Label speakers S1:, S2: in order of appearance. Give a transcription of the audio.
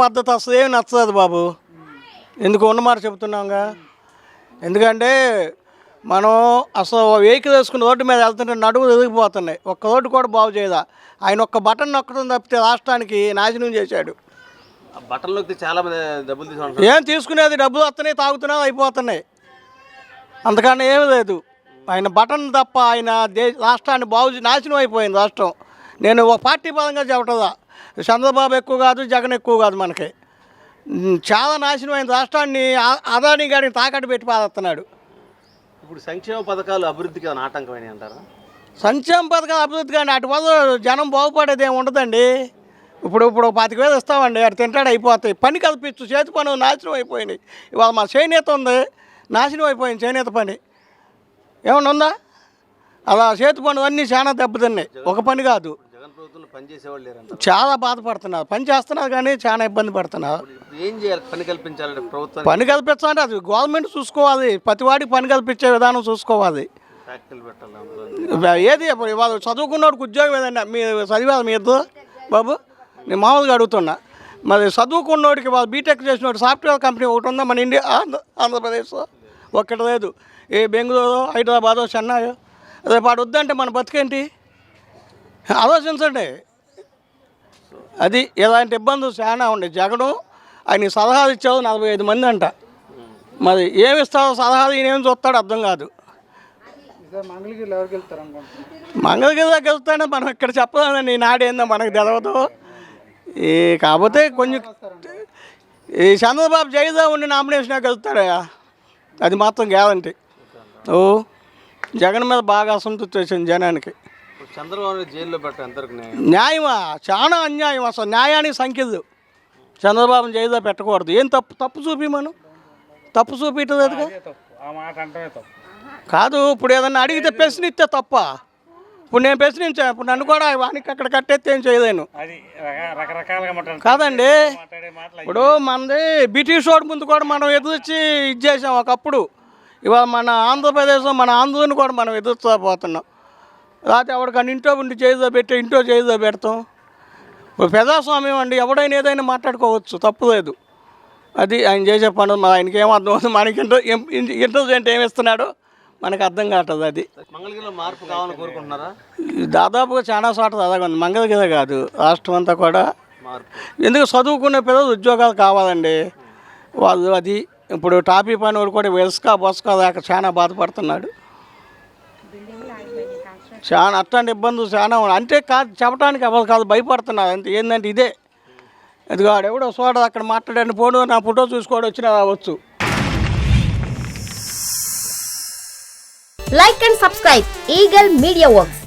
S1: పద్ధతి అసలు ఏమి నచ్చదు బాబు. ఎందుకు ఉన్నమాట చెబుతున్నాంగా? ఎందుకంటే మనం అసలు వెహికల్ వేసుకుని రోడ్డు మీద వెళ్తుంటే నడువు ఎదిగిపోతున్నాయి. ఒక్క రోడ్డు కూడా బాగు చేయదా? ఆయన ఒక్క బటన్ నొక్కడం తప్పితే రాష్ట్రానికి నాశనం చేశాడు.
S2: నొక్కితే చాలా డబ్బులు తీసుకుంటారు.
S1: ఏం తీసుకునేది? డబ్బులు వస్తున్నాయి తాగుతున్నాయి అయిపోతున్నాయి. అంతకన్నా ఏమీ లేదు. ఆయన బటన్ తప్ప ఆయన దే రాష్ట్రాన్ని బాగు నాశనం అయిపోయింది రాష్ట్రం. నేను ఒక పార్టీ పరంగా చెప్పటదా చంద్రబాబు ఎక్కువ కాదు జగన్ ఎక్కువ కాదు మనకి. చాలా నాశనం అయిన రాష్ట్రాన్ని అదానీ గారిని తాకట్టు పెట్టి పారేస్తున్నాడు.
S2: ఇప్పుడు సంక్షేమ పథకాలు అభివృద్ధికి ఆటంకమైన అంటారా?
S1: సంక్షేమ పథకాలు అభివృద్ధి కానీ అటు వల్ల జనం బాగుపడేది ఏమి ఉండదండి. ఇప్పుడు ఇప్పుడు పాతిక వేలు ఇస్తామండి. అటు తింటాడు అయిపోతాయి. పని కల్పించు చేతి పనులు నాశనం అయిపోయినాయి. ఇవాళ మా చేనేత ఉంది. నాశనం అయిపోయింది చేనేత పని. ఏమన్నా ఉందా? అలా చేతి పనులు అన్నీ చాలా దెబ్బతిన్నాయి. ఒక పని కాదు. చాలా బాధపడుతున్నారు. పని చేస్తున్నారు కానీ చాలా ఇబ్బంది పడుతున్నారు.
S2: ఏం చేయాలి? పని కల్పించాలంటే ప్రభుత్వానికి?
S1: పని కల్పించాలంటే అది గవర్నమెంట్ చూసుకోవాలి. ప్రతివాడికి పని కల్పించే విధానం చూసుకోవాలి. ఏది ఇప్పుడు ఇవాళ చదువుకున్నోడికి ఉద్యోగం ఏదన్నా మీ చదివాలి మీ ఇద్దరు? బాబు నేను మామూలుగా అడుగుతున్నా. మరి చదువుకున్నోడికి వాళ్ళు బీటెక్ చేసినోడు సాఫ్ట్వేర్ కంపెనీ ఒకటి ఉందా మన ఇండియా? ఆంధ్ర ఆంధ్రప్రదేశ్లో ఒక్కటి లేదు. ఏ బెంగళూరు హైదరాబాదు చెన్నై? రేపు వాడు వద్దంటే మన బతికేంటి? ఆలోచించండి. అది ఇలాంటి ఇబ్బందులు చాలా ఉండే జగను ఆయన సలహాలు ఇచ్చావు నలభై ఐదు మంది అంట. మరి ఏమి ఇస్తావు సలహాలు ఈయన ఏం చూస్తాడు అర్థం కాదు.
S3: మంగళగిరిలో
S1: మంగళగిరి దగ్గర వెళ్తానే మనం ఇక్కడ చెప్పలేదండి. నాడేందో మనకు తెలవదు. ఈ కాకపోతే కొంచెం ఈ చంద్రబాబు జైదా ఉండి నామినేషన్ వెళ్తాడా అది మాత్రం గ్యారంటీ. ఓ జగన్ మీద బాగా అసంతృప్తి వచ్చింది జనానికి.
S2: చంద్రబాబు జైల్లో పెట్టారు?
S1: న్యాయమా? చాలా అన్యాయం అసలు. న్యాయానికి సంఖ్యలు చంద్రబాబుని జైల్లో పెట్టకూడదు. ఏం తప్పు? తప్పు చూపి మనం. తప్పు
S3: తప్పు.
S1: కాదు ఇప్పుడు ఏదన్నా అడిగితే ప్రశ్నిస్తే తప్ప. ఇప్పుడు నేను ప్రశ్నించాను ఇప్పుడు నన్ను కూడా వానికి అక్కడ కట్టేస్తే ఏం చేయలేను. కాదండి. ఇప్పుడు మనది బ్రిటిష్ వాడి ముందు కూడా మనం ఎదుర్చి ఇది చేసాం ఒకప్పుడు. ఇవాళ మన ఆంధ్రప్రదేశ్లో మన ఆంధ్రుని కూడా మనం ఎదుర్చకపోతున్నాం లేకపోతే ఎవరికన్నా ఇంట్లో ఉండి చేయిదో పెట్టి ఇంట్లో చేయిదో పెడతాం. ఇప్పుడు ప్రజాస్వామ్యం అండి ఎవడైనా ఏదైనా మాట్లాడుకోవచ్చు తప్పు లేదు. అది ఆయన చేసే పనులు మరి ఆయనకి ఏం అర్థం అవుతుంది? మనకి ఇంటర్ ఇంటెలిజెంట్ ఏమి ఇస్తున్నాడో? మనకు అర్థం కావట్లేదు అది.
S2: మంగళగిరిలో మార్పు కావాలని కోరుకుంటున్నారా?
S1: దాదాపుగా చాలా చోట్ల అలాగే ఉంది. మంగళగిరి కాదు రాష్ట్రం అంతా కూడా. ఎందుకు చదువుకునే పిల్లలు ఉద్యోగాలు కావాలండి? వాళ్ళు అది ఇప్పుడు టాపీ పని వాడు కూడా వెసుక బొసక దాకా చాలా బాధపడుతున్నాడు. చాలా అట్లాంటి ఇబ్బందులు చాలా ఉన్నాయి. అంటే కాదు చెప్పడానికి అవ్వదు కాదు భయపడుతున్నారు. అంతే ఏంటంటే ఇదే. అది ఎవడో చూడదు అక్కడ మాట్లాడని పోడు నా ఫోటో చూసుకోవడం వచ్చినా రావచ్చు.
S4: Like and subscribe eagle media works